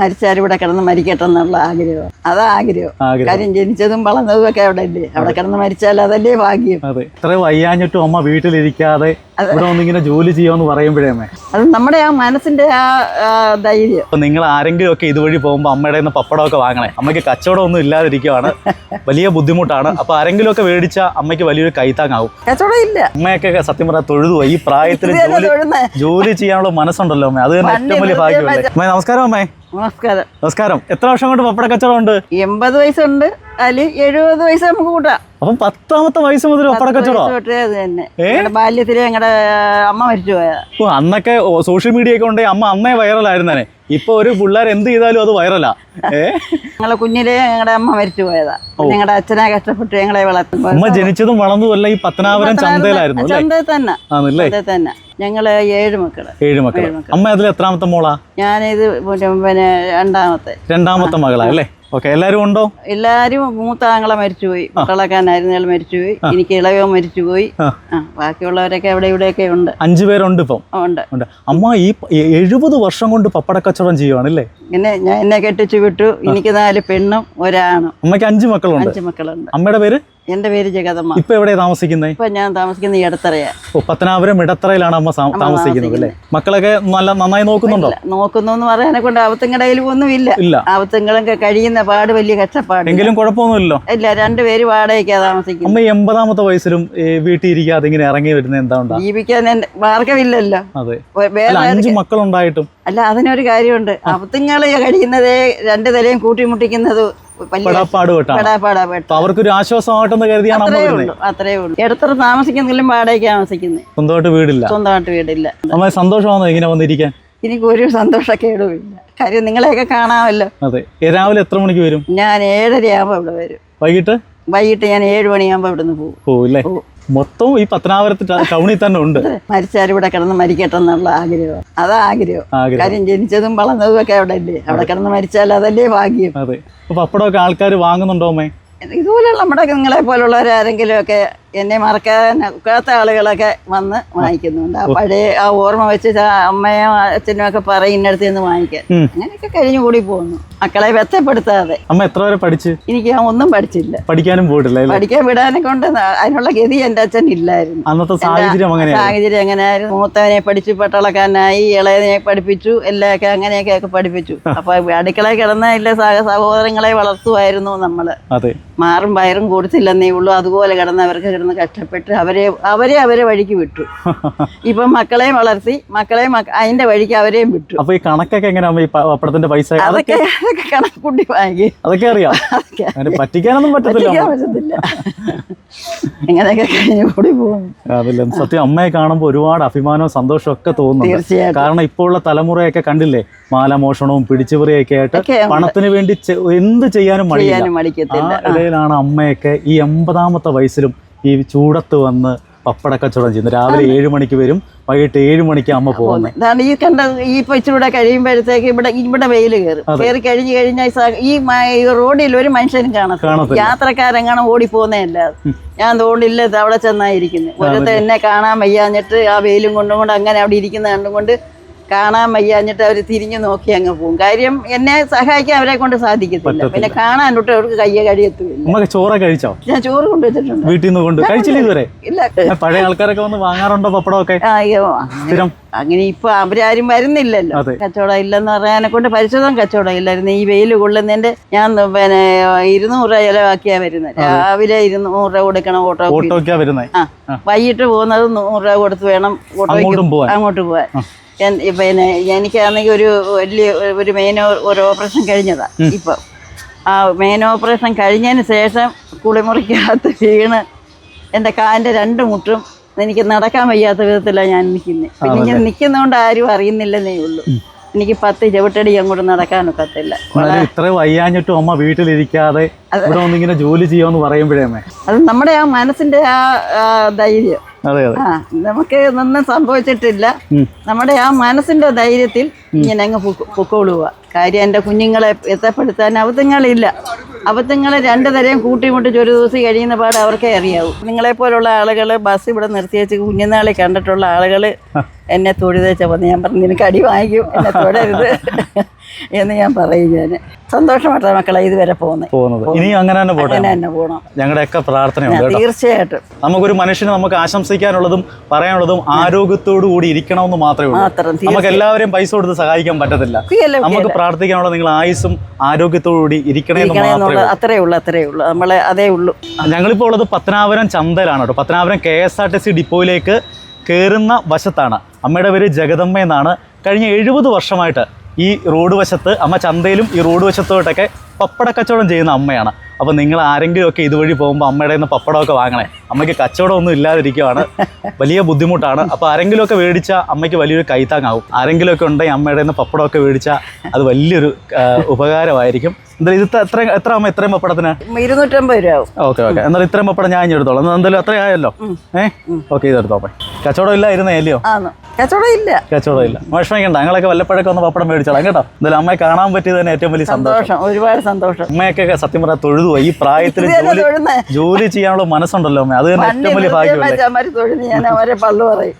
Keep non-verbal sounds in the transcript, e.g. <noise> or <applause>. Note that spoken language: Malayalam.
മരിച്ചാലും ഇവിടെ കിടന്ന് മരിക്കട്ടെ എന്നുള്ള ആഗ്രഹം. അതാ ആഗ്രഹം. കാര്യം ജനിച്ചതും വളർന്നതും ഒക്കെ അവിടെ അല്ലേ അവിടെ കിടന്ന് മരിച്ചാൽ അതല്ലേ ഭാഗ്യം. അതെ. ഇത്ര വയ്യാഞ്ഞിട്ടും അമ്മ വീട്ടിലിരിക്കാതെ ഇവിടെ ജോലി ചെയ്യാന്ന് പറയുമ്പോഴേ അത് നമ്മുടെ ആ മനസ്സിന്റെ ആ ധൈര്യം. അപ്പൊ നിങ്ങൾ ആരെങ്കിലും ഒക്കെ ഇതുവഴി പോകുമ്പോൾ അമ്മയുടെ നിന്ന് പപ്പടമൊക്കെ വാങ്ങണേ. അമ്മയ്ക്ക് കച്ചവടം ഒന്നും ഇല്ലാതിരിക്കുവാണ്. വലിയ ബുദ്ധിമുട്ടാണ്. അപ്പൊ ആരെങ്കിലും ഒക്കെ മേടിച്ച അമ്മയ്ക്ക് വലിയൊരു കൈത്താങ്ങാവും. കച്ചവടം ഇല്ല. അമ്മയൊക്കെ സത്യം പറഞ്ഞാൽ തൊഴുതു ഈ പ്രായത്തിൽ ജോലി? ജോലി ചെയ്യാനുള്ള മനസ്സുണ്ടല്ലോ അമ്മ. അത് തന്നെ ഏറ്റവും വലിയ ഭാഗ്യമല്ലേ അമ്മ നമസ്കാരം അമ്മേ. നമസ്കാരം. നമസ്കാരം. എത്ര വർഷം കൊണ്ട് പപ്പട കച്ചവടം ഉണ്ട്? എൺപത് വയസ്സുണ്ട്. അതിൽ എഴുപത് വയസ്സ് നമുക്ക് കൂട്ടാം. അപ്പൊ പത്താമത്തെ വയസ്സ് മുതൽ പപ്പട കച്ചവടം അത് തന്നെ. ഞങ്ങളുടെ ബാല്യത്തിൽ ഞങ്ങളുടെ അമ്മ മരിച്ചു പോയതാ. ഓ അന്നൊക്കെ സോഷ്യൽ മീഡിയ ഒക്കെ ഉണ്ടെങ്കിൽ അമ്മ അന്നേ വൈറലായിരുന്നേ ഇപ്പൊ ഒരു പിള്ളേർ എന്ത് ചെയ്താലും അത് വൈറലാ. ഏ? ഞങ്ങളെ കുഞ്ഞിലെ ഞങ്ങളുടെ അമ്മ മരിച്ചു പോയതാ. ഞങ്ങളുടെ അച്ഛനെ കഷ്ടപ്പെട്ട് ഞങ്ങളെ വളർത്തും അമ്മ ജനിച്ചതും വളർന്നതും എല്ലാം ഈ പത്തനാപുരം ചന്തയിലായിരുന്നു അല്ലേ? ചന്തയിൽ തന്നെ. ആണല്ലേ? ചന്തയിൽ തന്നെ. ഞങ്ങൾ ഏഴ് മക്കൾ. ഏഴ് മക്കൾ അമ്മ അതിൽ എത്രാമത്തെ മോളാ? ഞാനിത് പിന്നെ രണ്ടാമത്തെ. രണ്ടാമത്തെ മകളാ അല്ലേ? ഓക്കെ എല്ലാരും ഉണ്ടോ? എല്ലാരും മൂത്ത ആങ്ങളെ മരിച്ചുപോയി കുട്ടളക്കാനായിരുന്നു അയാൾ മരിച്ചുപോയി എനിക്ക് ഇളയോ മരിച്ചുപോയി. ബാക്കിയുള്ളവരൊക്കെ അവിടെ ഇവിടെയൊക്കെ ഉണ്ട്. അഞ്ചു പേരുണ്ട് ഇപ്പം. ഉണ്ട്. അമ്മ ഈ എഴുപത് വർഷം കൊണ്ട് പപ്പട കച്ചവടം ചെയ്യുവാണല്ലേ? ഇങ്ങനെ ഞാൻ എന്നെ കെട്ടിച്ചു വിട്ടു. എനിക്ക് നാല് പെണ്ണും ഒരാണും. അമ്മയ്ക്ക് അഞ്ച് മക്കളുണ്ട്. അഞ്ച് മക്കളുണ്ട്. അമ്മയുടെ പേര്? എന്റെ പേര് ജഗതമ്മ ഇപ്പൊ എവിടെ താമസിക്കുന്നത് ഇപ്പൊ ഞാൻ താമസിക്കുന്നത് ഇടത്തറയാ. ഓ പത്തനാപുരം ഇടത്തറയിലാണ് അമ്മ താമസിക്കുന്നത് അല്ലേ? മക്കളൊക്കെ നല്ല നന്നായി നോക്കുന്നുണ്ടോ? നോക്കുന്നു എന്ന് പറയാനെ കൊണ്ട് അവത്തുങ്ങടയിലും ഒന്നും ഇല്ല. അവത്തുങ്ങളും കഴിയുന്ന പാട് വലിയ കഷ്ടപ്പാട് എങ്കിലും കുഴപ്പമൊന്നുമില്ലല്ലോ? ഇല്ല രണ്ടുപേര് വാടകയ്ക്കാ താമസിക്കുന്നത്. അമ്മ എൺപതാമത്തെ വയസ്സിലും വീട്ടിൽ ഇരിക്കാതെ ഇങ്ങനെ ഇറങ്ങി വരുന്നത് എന്താ ജീവിക്കാൻ മാർഗമില്ലല്ലോ. അതെ. അഞ്ചു മക്കളുണ്ടായിട്ടും. അല്ല അതിനൊരു കാര്യമുണ്ട്. അവത്തുങ്ങൾ കഴിക്കുന്നത് രണ്ട് തലയും കൂട്ടിമുട്ടിക്കുന്നത് അവർക്കൊരു ആശ്വാസമായിട്ടെന്ന് കരുതിയാണ് അത്രേ ഉള്ളൂ ഇടത്തറ താമസിക്കുന്നെങ്കിലും വാടകയ്ക്ക് താമസിക്കുന്നത് സ്വന്തമായിട്ട് വീടില്ല. സ്വന്തമായിട്ട് വീടില്ല. നമ്മളെ സന്തോഷമാണോ ഇങ്ങനെ വന്നിരിക്കാൻ? എനിക്ക് ഒരു സന്തോഷക്കേടും ഇല്ല കാര്യം നിങ്ങളെയൊക്കെ കാണാമല്ലോ. അതെ. രാവിലെ എത്ര മണിക്ക് വരും? ഞാൻ ഏഴരയാകുമ്പോൾ ഇവിടെ വരും. വൈകിട്ട്? വൈകിട്ട് ഞാൻ ഏഴ് മണിയാകുമ്പോൾ ഇവിടുന്ന് പോകും പോവില്ലേ മൊത്തം ഈ പത്തനാപുരത്ത് ടൗണിൽ തന്നെ ഉണ്ട്. മരിച്ചാലും ഇവിടെ കിടന്ന് മരിക്കട്ടെ എന്നുള്ള ആഗ്രഹം. അതാ ആഗ്രഹം. ആഗ്രഹം. കാര്യം ജനിച്ചതും വളർന്നതും ഒക്കെ അവിടെ അല്ലേ അവിടെ കിടന്ന് മരിച്ചാൽ അതല്ലേ ഭാഗ്യം. അതെ. അപ്പൊ അപ്പടമൊക്കെ ആൾക്കാർ വാങ്ങുന്നുണ്ടോ അമ്മേ? ഇതുപോലെയുള്ള നമ്മുടെ നിങ്ങളെ പോലുള്ളവരാരെങ്കിലും ഒക്കെ എന്നെ മറക്കാൻ ഒക്കാത്ത ആളുകളൊക്കെ വന്ന് വാങ്ങിക്കുന്നുണ്ട്. ആ പഴയ ആ ഓർമ്മ വെച്ച് അമ്മയും അച്ഛനും ഒക്കെ പറയും ഇന്നടുത്ത് നിന്ന് വാങ്ങിക്കാൻ. അങ്ങനെയൊക്കെ കഴിഞ്ഞു കൂടി പോകുന്നു. മക്കളെ വ്യക്തപ്പെടുത്താതെ അമ്മ എത്ര വരെ പഠിച്ചു? എനിക്ക് ഞാൻ ഒന്നും പഠിച്ചില്ല. പഠിക്കാനും പോയിട്ടില്ല പഠിക്കാൻ വിടാനെ കൊണ്ട് അതിനുള്ള ഗതി എന്റെ അച്ഛൻ ഇല്ലായിരുന്നു. അന്നത്തെ സാഹചര്യം അങ്ങനെയാണ് സാഹചര്യം എങ്ങനെയായിരുന്നു? മൂത്തവനെ പഠിച്ചു പട്ടാളക്കാരനായി ഇളയനെ പഠിപ്പിച്ചു എല്ലാമൊക്കെ അങ്ങനെയൊക്കെ ഒക്കെ പഠിപ്പിച്ചു. അപ്പൊ അടുക്കളയിൽ കിടന്ന സഹ സഹോദരങ്ങളെ വളർത്തുമായിരുന്നു നമ്മൾ. അതെ. മാറും വയറും കൊടുത്തില്ലെന്നേ ഉള്ളൂ. അതുപോലെ കിടന്ന് അവർക്ക് കിടന്ന് കഷ്ടപ്പെട്ട് അവരെ അവരെ അവരെ വഴിക്ക് വിട്ടു. ഇപ്പം മക്കളെയും വളർത്തി മക്കളെയും മക്ക- അതിന്റെ വഴിക്ക് അവരെയും വിട്ടു. അപ്പൊ ഈ കണക്കൊക്കെ എങ്ങനെയാ ഈ പ- പൈസ? അതൊക്കെ കണക്കുട്ടി വാങ്ങി. അതൊക്കെ അറിയാം. പറ്റിക്കാനൊന്നും പറ്റത്തില്ല. കഴിഞ്ഞു കൂടി പോകും. അതല്ല സത്യം അമ്മയെ കാണുമ്പോൾ ഒരുപാട് അഭിമാനവും സന്തോഷവും ഒക്കെ തോന്നുന്നുണ്ട്. തീർച്ചയായിട്ടും. കാരണം ഇപ്പോൾ ഉള്ള തലമുറയൊക്കെ കണ്ടില്ലേ മാലമോഷണവും പിടിച്ചുപറിയൊക്കെ ആയിട്ട് പണത്തിന് വേണ്ടി എന്ത് ചെയ്യാനും ഇടയിലാണ് അമ്മയൊക്കെ ഈ എൺപതാമത്തെ വയസ്സിലും ഈ ചൂടത്ത് വന്ന് പപ്പട കച്ചവടം ചെയ്യുന്നത് രാവിലെ ഏഴ് മണിക്ക് വരും വൈകിട്ട് ഏഴ് മണിക്ക് അമ്മ പോകുന്നത് ഈ കണ്ട ഈ ഇച്ചിരൂടെ കഴിയുമ്പോഴത്തേക്ക് ഇവിടെ ഇവിടെ വെയിൽ കയറും. കയറി കഴിഞ്ഞ് കഴിഞ്ഞാൽ ഈ റോഡിൽ ഒരു മനുഷ്യനും കാണത്തില്ല. യാത്രക്കാരെങ്ങാണ് അല്ലാതെ ഞാൻ തോണ്ടില്ല അവിടെ ചെന്നായിരിക്കുന്നത് ഒരത്തെ എന്നെ കാണാൻ വയ്യാഞ്ഞിട്ട് ആ വെയിലും കൊണ്ടും കൊണ്ട് അങ്ങനെ അവിടെ ഇരിക്കുന്ന കണ്ടുകൊണ്ട് കാണാൻ വയ്യാഞ്ഞിട്ട് അവർ തിരിഞ്ഞു നോക്കി അങ്ങ് പോകും കാര്യം എന്നെ സഹായിക്കാൻ അവരെ കൊണ്ട് സാധിക്കത്തില്ല. പിന്നെ കാണാൻ തൊട്ട് അവർക്ക് കയ്യെ കഴിയത്തുമില്ല. അമ്മ ചോറ കഴിച്ചോ? ഞാൻ ചോറ് കൊണ്ടുവച്ചിട്ടുണ്ട്. വീട്ടിൽ നിന്ന് കൊണ്ട് കഴിച്ചില്ല ഇതുവരെ? ഇല്ല. പഴയ ആൾക്കാരൊക്കെ വന്ന് വാങ്ങാറുണ്ടോ പപ്പടമൊക്കെ? അങ്ങനെ ഇപ്പൊ അവരാരും വരുന്നില്ലല്ലോ. കച്ചവടം ഇല്ലെന്ന് പറയാനെ കൊണ്ട് പരിശോധന കച്ചവടം ഇല്ലായിരുന്നു. ഈ വെയിൽ കൊള്ളുന്നതിന്റെ ഞാൻ പിന്നെ ഇരുന്നൂറ് രൂപ ചെലവാക്കിയാ വരുന്നത് രാവിലെ ഇരുന്നൂറ് രൂപ കൊടുക്കണം ഓട്ടോ ഓട്ടോക്കാ വരുന്നത് വൈകിട്ട് പോകുന്നത് നൂറ് രൂപ കൊടുത്ത് വേണം ഓട്ടോയ്ക്ക് അങ്ങോട്ട് പോവാൻ? പിന്നെ എനിക്കാണെങ്കിൽ ഒരു വലിയ ഒരു മെയിൻ ഒരു ഓപ്പറേഷൻ കഴിഞ്ഞതാ ഇപ്പൊ. ആ മെയിൻ ഓപ്പറേഷൻ കഴിഞ്ഞതിന് ശേഷം കുളിമുറിക്കകത്ത് വീണ് എന്റെ കാലിന്റെ രണ്ട് മുട്ടും എനിക്ക് നടക്കാൻ വയ്യാത്ത വിധത്തിലാണ് ഞാൻ നിൽക്കുന്നത് പിന്നെ ഞാൻ നിൽക്കുന്നതുകൊണ്ട് ആരും അറിയുന്നില്ലെന്നേ ഉള്ളൂ. എനിക്ക് പത്ത് ചവിട്ടടി അങ്ങോട്ട് നടക്കാനൊക്കത്തില്ല ഒക്കത്തില്ല. ഇത്ര വയ്യാഞ്ഞിട്ടും അമ്മ വീട്ടിലിരിക്കാതെ ഇവിടെ ജോലി ചെയ്യാന്ന് പറയുമ്പോഴേ അത് നമ്മുടെ ആ മനസ്സിന്റെ ആ ധൈര്യം. ആ നമുക്ക് ഒന്നും സംഭവിച്ചിട്ടില്ല. നമ്മുടെ ആ മനസ്സിന്റെ ധൈര്യത്തിൽ ഇങ്ങനെ അങ്ങ് പൊക്കോ- പൊക്കോളുക കാര്യം എന്റെ കുഞ്ഞുങ്ങളെ എത്തപ്പെടുത്താൻ അബദ്ധങ്ങളില്ല. അബദ്ധങ്ങളെ രണ്ടു തരം കൂട്ടിമുട്ടിച്ച് ഒരു ദിവസം കഴിയുന്ന പാട് അവർക്കേ അറിയാവൂ. നിങ്ങളെ പോലുള്ള ആളുകൾ ബസ് ഇവിടെ നിർത്തി വെച്ച് കുഞ്ഞുനാളിൽ കണ്ടിട്ടുള്ള ആളുകൾ എന്നെ തൊഴുതേച്ച വന്ന് ഞാൻ പറഞ്ഞു നിനക്ക് അടി വാങ്ങിക്കും എന്നെ തൊടരുത്. <laughs> എന്ന് ഞാൻ പറയും ഞാൻ. സന്തോഷമായിട്ടാണ് മക്കളെ ഇതുവരെ പോകുന്നത്. പോകുന്നത്. ഇനി അങ്ങനെ തന്നെ പോട്ടെ? അങ്ങനെ തന്നെ പോകണം ഞങ്ങളുടെയൊക്കെ പ്രാർത്ഥനയുണ്ട് കേട്ടോ. തീർച്ചയായിട്ടും. നമുക്കൊരു മനുഷ്യന് നമുക്ക് ആശംസിക്കാനുള്ളതും പറയാനുള്ളതും ആരോഗ്യത്തോടു കൂടി ഇരിക്കണമെന്ന് മാത്രമേ ഉള്ളൂ. മാത്രം നമുക്ക് എല്ലാവരെയും പൈസ കൊടുത്ത് സഹായിക്കാൻ പറ്റത്തില്ല. നമുക്ക് പ്രാർത്ഥിക്കാനുള്ള നിങ്ങൾ ആയുസ്സും ആരോഗ്യത്തോടു കൂടി ഇരിക്കണേ എന്ന് മാത്രമേ എന്നുള്ളത് അത്രേ ഉള്ളൂ അത്രേ ഉള്ളൂ. നമ്മളെ അതേ ഉള്ളൂ. ഞങ്ങളിപ്പോൾ ഉള്ളത് പത്തനാപുരം ചന്തയിലാണ് കേട്ടോ. Pathanapuram K S R T C ഡിപ്പോയിലേക്ക് കയറുന്ന വശത്താണ്. അമ്മയുടെ പേര് ജഗദമ്മ എന്നാണ്. കഴിഞ്ഞ എഴുപത് വർഷമായിട്ട് ഈ റോഡ് വശത്ത് അമ്മ ചന്തയിലും ഈ റോഡ് വശത്തോട്ടൊക്കെ പപ്പട കച്ചവടം ചെയ്യുന്ന അമ്മയാണ്. അപ്പോൾ നിങ്ങൾ ആരെങ്കിലും ഒക്കെ ഇതുവഴി പോകുമ്പോൾ അമ്മയുടെ നിന്ന് പപ്പടമൊക്കെ വാങ്ങണേ. അമ്മയ്ക്ക് കച്ചവടമൊന്നും ഇല്ലാതിരിക്കുവാണ്. വലിയ ബുദ്ധിമുട്ടാണ്. അപ്പോൾ ആരെങ്കിലുമൊക്കെ മേടിച്ചാൽ അമ്മയ്ക്ക് വലിയൊരു കൈത്താങ്ങാവും. ആരെങ്കിലുമൊക്കെ ഉണ്ടെങ്കിൽ അമ്മയുടെ നിന്ന് പപ്പടമൊക്കെ മേടിച്ചാൽ അത് വലിയൊരു ഉപകാരമായിരിക്കും. എന്തായാലും ഇത് എത്ര എത്ര അമ്മ ഇത്രയും പപ്പടത്തിന്? ഇരുന്നൂറ്റമ്പത് രൂപ ഓക്കെ ഓക്കെ. എന്നാൽ ഇത്രയും പപ്പടം ഞാൻ എടുത്തോളാം എന്തായാലും അത്രയായല്ലോ ഏഹ് ഓക്കെ ഇതെടുത്തോ അപ്പം കച്ചവടം ഇല്ലായിരുന്നേ അല്ലയോ ആന്ന് കച്ചവടം ഇല്ല കച്ചവടം വിഷമിക്കണ്ട ഞങ്ങളൊക്കെ വല്ലപ്പോഴൊക്കെ ഒന്ന് പപ്പടം മേടിച്ചോളാം കേട്ടോ? എന്തായാലും അമ്മയെ കാണാൻ പറ്റിയത് തന്നെ ഏറ്റവും വലിയ സന്തോഷം. ഒരുപാട് സന്തോഷം. അമ്മയൊക്കെ സത്യം പറഞ്ഞാൽ തൊഴുതു ഈ പ്രായത്തിൽ ജോലി. ജോലി ചെയ്യാനുള്ള മനസ്സുണ്ടല്ലോ അമ്മ. അത് തന്നെ ഏറ്റവും വലിയ ഭാഗ്യമല്ലേ? പള്ളു പറയും.